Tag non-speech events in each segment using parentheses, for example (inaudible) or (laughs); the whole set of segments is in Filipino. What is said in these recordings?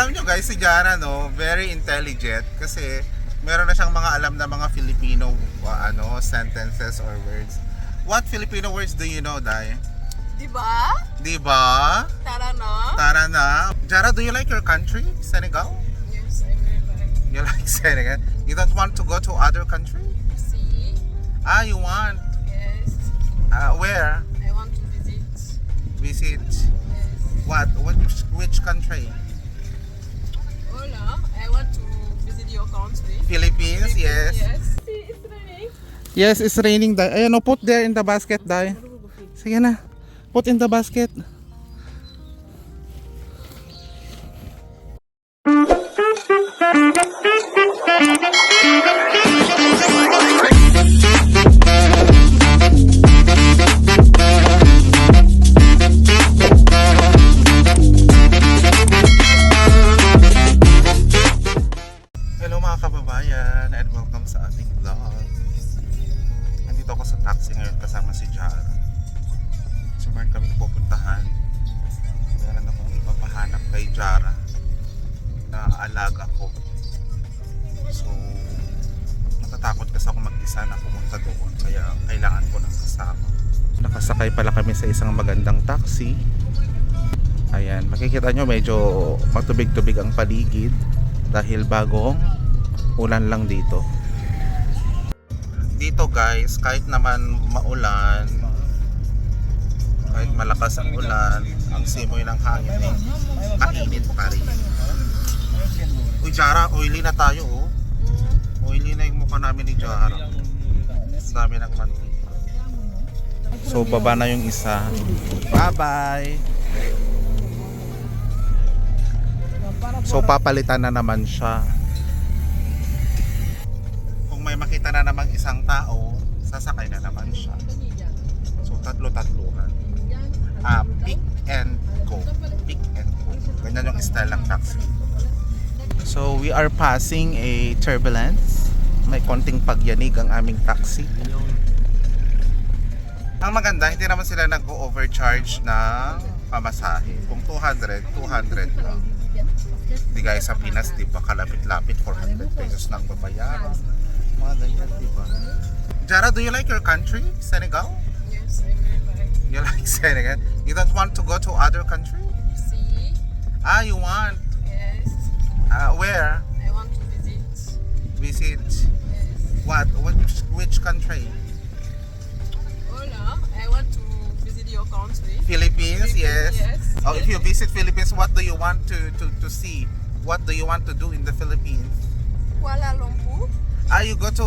Alam nyo guys, si Jara no, very intelligent kasi meron na siyang mga alam na mga Filipino uh, ano, sentences or words. What Filipino words do you know, Dai? Diba? Di ba? Tara na. Tara na. Jara, do you like your country, Senegal? Yes, I will like. You like (laughs) Senegal? You don't want to go to other country? See? Ah, you want? Yes. Uh, where? I want to visit. Visit Yes. what? Which, which country? Hola. I want to visit your country. Philippines, yes. Yes. See, it's raining. Yes, it's raining. Dai. Ayan, no, put there in the basket, Dai. Sige na. Put in the basket. Mga kababayan and welcome sa ating vlog. Nandito ako sa taxi ngayon kasama si Jara. So meron kaming pupuntahan. Meron akong ipapahanap kay Jara na alaga ko. So natatakot kasi ako mag-isa na pumunta doon kaya kailangan ko ng kasama. Nakasakay pala kami sa isang magandang taxi. Ayan, makikita nyo medyo matubig-tubig ang paligid dahil bagong ulan lang dito. Dito guys, kahit naman maulan, kahit malakas ang ulan, ang simoy ng hangin ay kainit pa rin. Uy Jara, oily na tayo oh. Oily na yung mukha namin ni Jara. Dami ng mantika. So baba na yung isa. Bye bye! So papalitan na naman siya. Namang isang tao, sasakay na naman siya. So tatlo-tatluhan. Ah, pick and go. Pick and go. Ganyan yung style ng taxi. So we are passing a turbulence. May konting pagyanig ang aming taxi. Ang maganda, hindi naman sila nag-overcharge ng pamasahe. Kung 200, 200 lang. Di guys sa Pinas, di ba, kalapit-lapit 400 pesos nang babayaran. Mga ganyan, di ba? Jara, do you like your country, Senegal? Yes, I like. You (laughs) like Senegal? You don't want to go to other country? See? Ah, you want? Yes. Uh, where? I want to visit. Visit Yes. what? Which, which country? Hola. I want to visit your country. Philippines, yes. Yes. Oh, if you visit Philippines, what do you want to, to, to see? What do you want to do in the Philippines? Kuala Lumpur. Ah, you go to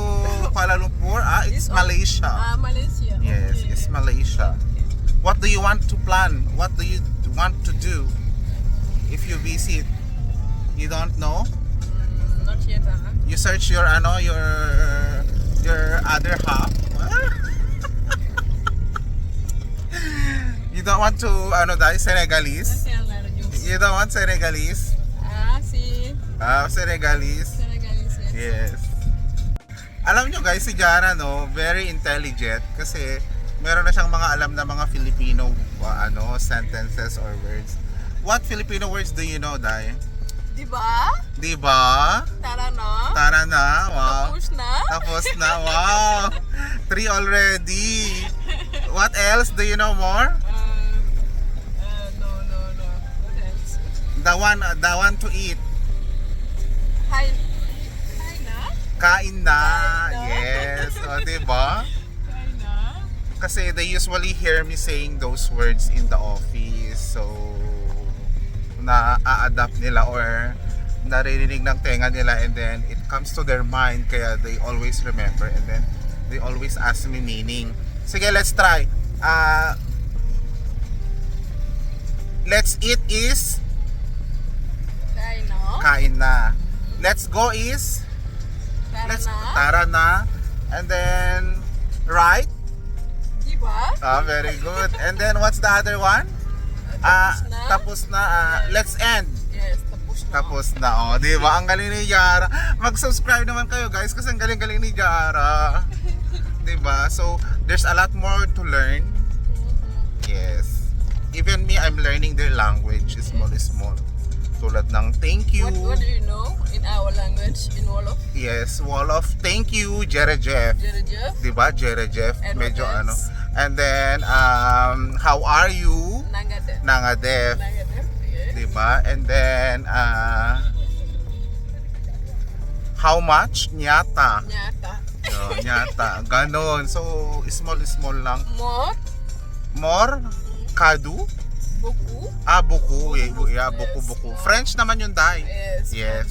Kuala Lumpur? Ah, it's Malaysia. Ah, Malaysia. Yes, Okay. it's Malaysia. What do you want to plan? What do you want to do if you visit? You don't know? Mm, not yet, ah. You search your ano your your other half. (laughs) you don't want to ano dahil Senegalese? You don't want Senegalese? Ah, si Ah, Senegalese. Senegalese. Yes. Yes. Alam nyo guys, si Jara no, very intelligent kasi meron na siyang mga alam na mga Filipino uh, ano, sentences or words. What Filipino words do you know, Dai? Diba? Di ba? Tara na. Tara na, wow. Tapos na. Tapos na, wow. Three already. What else? Do you know more? Uh, uh, no, no, no. What else? The one, the one to eat. Hi. Kain na. Kain na. Yes. O, di ba? Hi na. Kasi they usually hear me saying those words in the office. So, na-adapt nila or naririnig ng tenga nila and then it comes to their mind kaya they always remember and then they always ask me meaning. Sige, let's try. Ah, let's eat is Hi na. kain na. Let's go is let's tara na. And then right? Diba? Ah, very good. And then what's the other one? Ah, Tapos na. tapos na. ah, let's end. Yes, tapos na. Tapos na. Oh, 'di ba? Ang galing ni Jara. Mag-subscribe naman kayo, guys, kasi ang galing-galing ni Jara. (laughs) 'Di ba? So, there's a lot more to learn. Mhm. Yes. Even me, I'm learning their language, small small. Tulad ng thank you. What, what do you know in our language in Wolof? Yes, wall of thank you, Jerejeff. Jerejef, Diba, Jerejeff? And Medyo what ano. And then, um, how are you? Nangadef. Nangadef. Nangadef, yeah. Diba? And then, uh, how much? Nyata. Nyata. Oh, (laughs) nyata. Ganon. So, small, small lang. Mot, More? Kadu? Buku. Ah, buku. Eh, bu- yeah, buku, buku. French naman yun, Dai. Yes. Yes.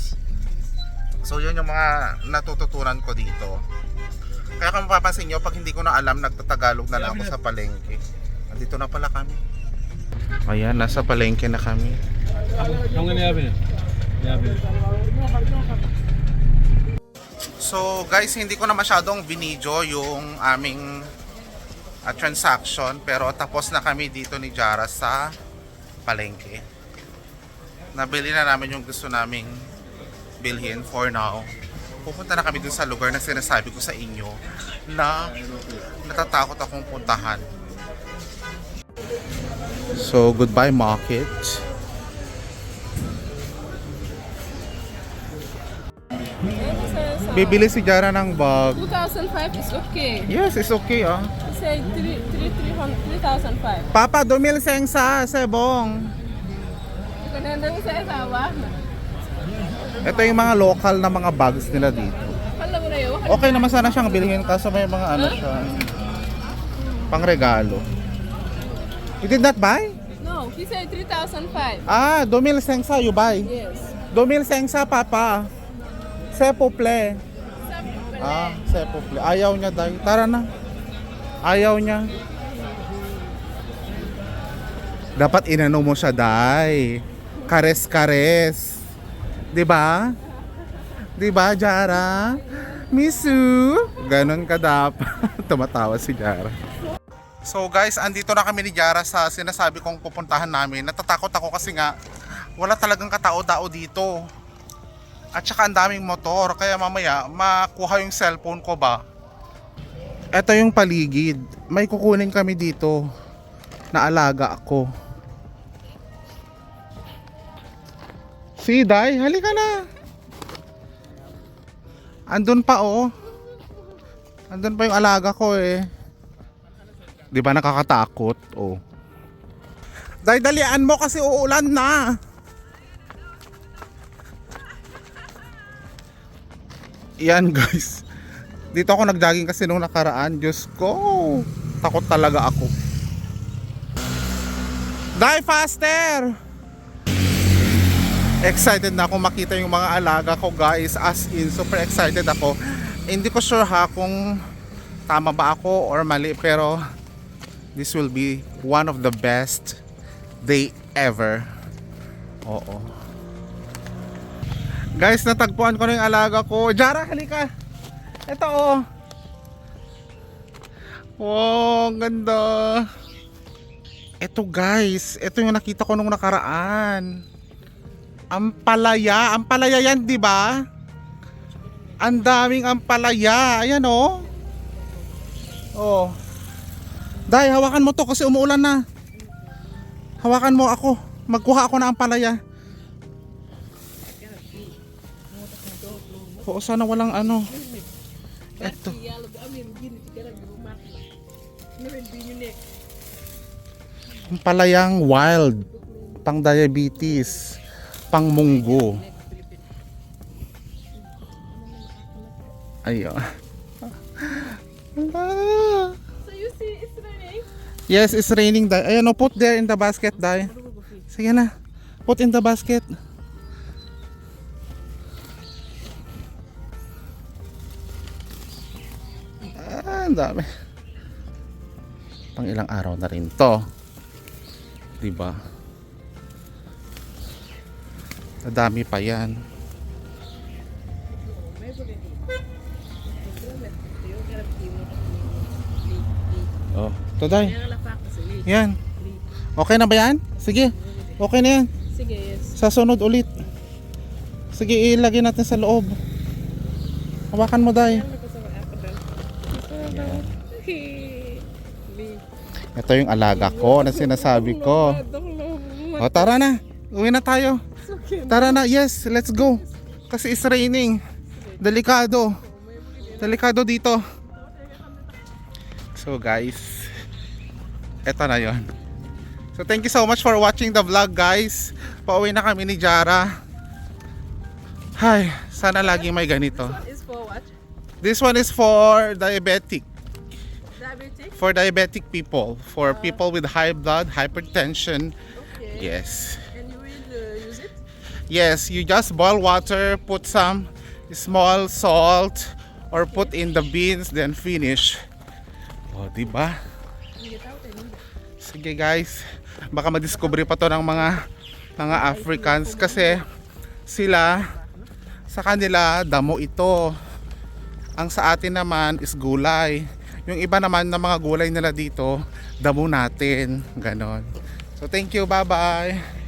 So, yun yung mga natututunan ko dito. Kaya kung mapapansin nyo, pag hindi ko na alam, nagtatagalog na lang ako sa palengke. Nandito na pala kami. Ayan, nasa palengke na kami. Yung. Niyabi na. So guys, hindi ko na masyadong binidyo yung aming ah, transaction pero tapos na kami dito ni Jara sa palengke. Nabili na namin yung gusto naming bilhin for now. Pupunta na kami dun sa lugar na sinasabi ko sa inyo na natatakot akong puntahan. So goodbye market. Bibili si Jara ng bag. 2005 is okay. Yes, it's okay ah. He said 3, 3, 3005. Papa, dumil seng sa sebong. Kananda mo sa asawa. Ito yung mga local na mga bags nila dito. Okay naman sana siyang bilhin kaso may mga ano siya. Pang regalo. You did not buy? No, he said 3005. Ah, dumil seng sa you buy. Yes. Dumil seng sa papa. Sepople. Ah, sepople. Ayaw niya dahil. Tara na. Ayaw niya. Dapat inano mo siya, Day. Kares-kares. 'Di ba? 'Di ba, Jara? Misu. Ganon ka dapat. (laughs) Tumatawa si Jara. So guys, andito na kami ni Jara sa sinasabi kong pupuntahan namin. Natatakot ako kasi nga wala talagang katao-tao dito. At saka ang daming motor, kaya mamaya makuha yung cellphone ko ba. Ito yung paligid. May kukunin kami dito na alaga ako. Si Day, halika na. Andun pa oh. Andun pa yung alaga ko eh. 'Di ba nakakatakot? Oh. Day, dalian mo kasi uulan na. Yan (laughs) guys. Dito ako nag-jogging kasi nung nakaraan. Diyos ko. Takot talaga ako. Die faster! Excited na ako makita yung mga alaga ko guys. As in, super excited ako. Hindi ko sure ha kung tama ba ako or mali. Pero this will be one of the best day ever. Oo. Guys, natagpuan ko na yung alaga ko. Jara, halika. Ito oh. Wow, ganda. Ito guys, ito yung nakita ko nung nakaraan. Ampalaya, ampalaya yan, di ba? Ang daming ampalaya. Ayan oh. Oh. Dai, hawakan mo to kasi umuulan na. Hawakan mo ako. Magkuha ako ng ampalaya. Oo, sana walang ano. Eto. Ang palayang wild. Pang diabetes. Pang munggo. Ah. So you see, it's raining. Yes, it's raining. Dai. Ayan, oh, put there in the basket, Dai. Sige na. Put in the basket. Ang dami. Pang ilang araw na rin to. 'Di ba? Nadami pa 'yan. Oh, to Dai. Yan. Okay na ba yan? Sige. Okay na yan. Sige, yes. Sa sunod ulit. Sige, ilagay natin sa loob. Hawakan mo, Day. Ito yung alaga ko na sinasabi ko. O, tara na. Uwi na tayo. Tara na, yes, let's go. Kasi it's raining. Delikado. Delikado dito. So guys, eto na yon. So thank you so much for watching the vlog guys. Pauwi na kami ni Jara. Hay, sana lagi may ganito. This one is for diabetic. Diabetic? For diabetic people. For people with high blood, hypertension. Okay. Yes. And you will uh, use it? Yes, you just boil water, put some small salt, or put in the beans, then finish. O, di ba? Sige guys, baka madiscover pa to ng mga mga Africans kasi sila sa kanila damo ito. Ang sa atin naman is gulay. Yung iba naman na mga gulay nila dito, damo natin. Ganon. So thank you, bye-bye.